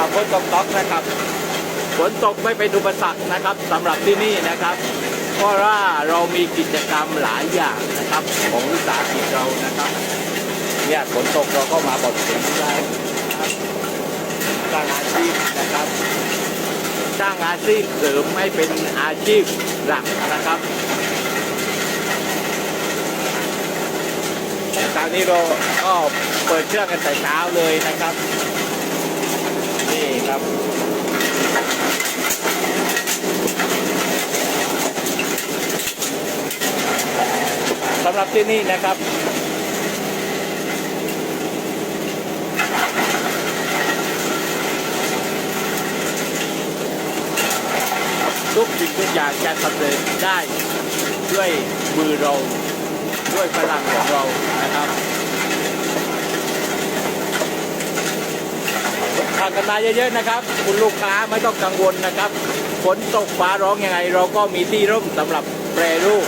าฝนตกตกนะครับฝนตกไม่เป็นอุปสรรคนะครับสำหรับที่นี่นะครับ เพราะว่าเรามีกิจกรรมหลายอย่างนะครับ ของวิสาหกิจเรานะครับเนี่ยฝนตกเราก็มาบดสินได้นะครับสร้างอาชีพนะครับ สร้างอาชีพเสริมให้เป็นอาชีพหลักนะครับตอนนี้เราก็เปิดเครื่องกันแต่เช้าเลยนะครับ ครับสำหรับที่นี่นะครับทุกสิ่งทุกอย่างจะสำเร็จได้ด้วยมือเรา ด้วยพลังของเรานะครับานกันมาเยอะๆนะครับ คุณลูกค้าไม่ต้องกังวลนะครับฝนตกฟ้าร้องยังไง เราก็มีที่ร่มสำหรับแปรรูป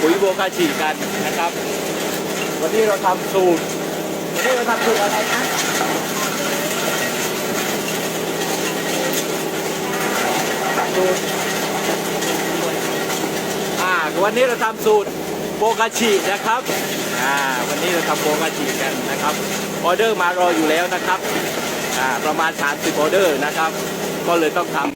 ปุ๋ยโบกาชีกันนะครับ วันนี้เราทำสูตร วันนี้เราทำสูตรอะไรนะสูตรอ่าวันนี้เราทำสูตรโบกาชินะครับอ่าวันนี้เราทำโบกาชิกันนะครับออเดอร์มารออยู่แล้วนะครับ ประมาณ 30 ออเดอร์นะครับ ก็เลยต้องทำ